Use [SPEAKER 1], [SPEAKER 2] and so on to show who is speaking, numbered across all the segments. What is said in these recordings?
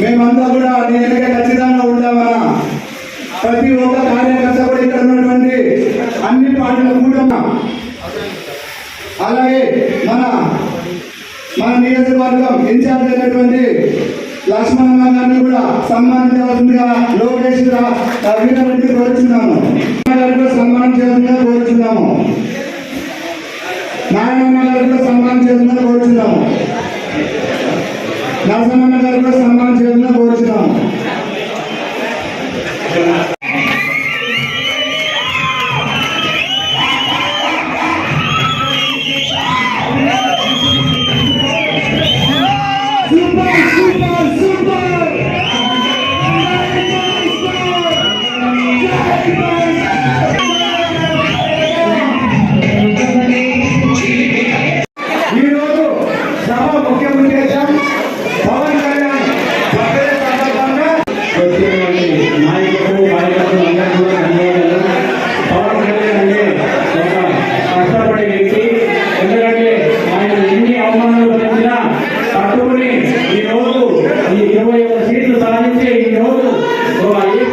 [SPEAKER 1] మేమంతా కూడా నీ వెనక ఖచ్చితంగా ఉంటామా ప్రతి ఒక్క కార్యకర్త కూడా ఇక్కడ ఉన్నటువంటి అన్ని పార్టీల కూడా అలాగే మన మన నియోజకవర్గం ఇన్ఛార్జ్ అయినటువంటి లక్ష్మణ గారిని కూడా సన్మానించవలసిందిగా లోకేష్ రా- వీరారెడ్డి కోరుచున్నాము గారిని కూడా సన్మానం చేయాల్సిందిగా కోరుచున్నాము నారాయణ గారు కూడా సన్మానం చేయాల్సిందిగా కోరుచున్నాము. నరసింహన్న గారు కూడా సన్మానం చేయాలని కోరుచున్నాము.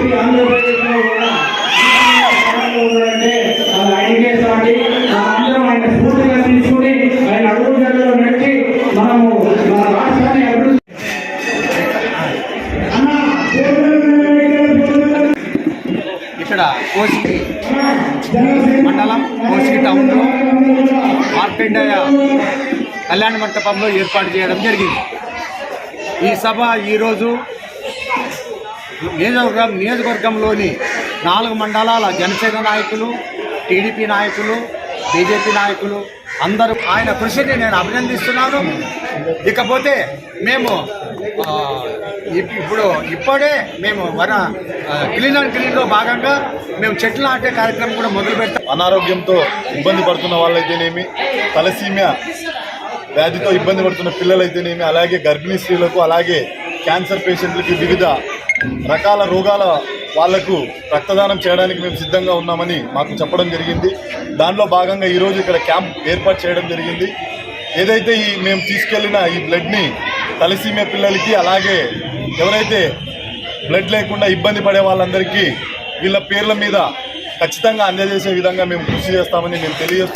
[SPEAKER 1] ఒక ఆంధ్రప్రదేశ్లో కూడా అది ఆయనకే సాటి ఆయన స్ఫూర్తిగా తీసుకుని ఆయన అడుగు నడిచి మనము మన రాష్ట్రాన్ని అభివృద్ధి
[SPEAKER 2] ఇక్కడ కోసిగి మండలం కోసిగి టౌన్లో మార్కండేయ కళ్యాణ మంటపంలో ఏర్పాటు చేయడం జరిగింది. ఈ సభ ఈరోజు నియోజకవర్గం నియోజకవర్గంలోని నాలుగు మండలాల జనసేన నాయకులు టీడీపీ నాయకులు బీజేపీ నాయకులు అందరూ ఆయన కృషిని నేను అభినందిస్తున్నాను. ఇకపోతే మేము ఇప్పుడు ఇప్పుడే మేము మన క్లీన్ అండ్ క్లీన్లో భాగంగా మేము చెట్లు నాటే కార్యక్రమం కూడా మొదలు పెడతాం.
[SPEAKER 3] అనారోగ్యంతో ఇబ్బంది పడుతున్న వాళ్ళైతేనేమి తలసీమియా వ్యాధితో ఇబ్బంది పడుతున్న పిల్లలైతేనేమి అలాగే గర్భిణీ స్త్రీలకు అలాగే క్యాన్సర్ పేషెంట్లకి వివిధ రకాల రోగాల వాళ్ళకు రక్తదానం చేయడానికి మేము సిద్ధంగా ఉన్నామని మాకు చెప్పడం జరిగింది. దానిలో భాగంగా ఈరోజు ఇక్కడ క్యాంప్ ఏర్పాటు చేయడం జరిగింది. ఏదైతే ఈ మేము తీసుకెళ్ళిన ఈ బ్లడ్ని తలసీమియా పిల్లలకి అలాగే ఎవరైతే బ్లడ్ లేకుండా ఇబ్బంది పడే వాళ్ళందరికీ వీళ్ళ పేర్ల మీద ఖచ్చితంగా అందజేసే విధంగా మేము కృషి చేస్తామని మేము తెలియజేస్తున్నాం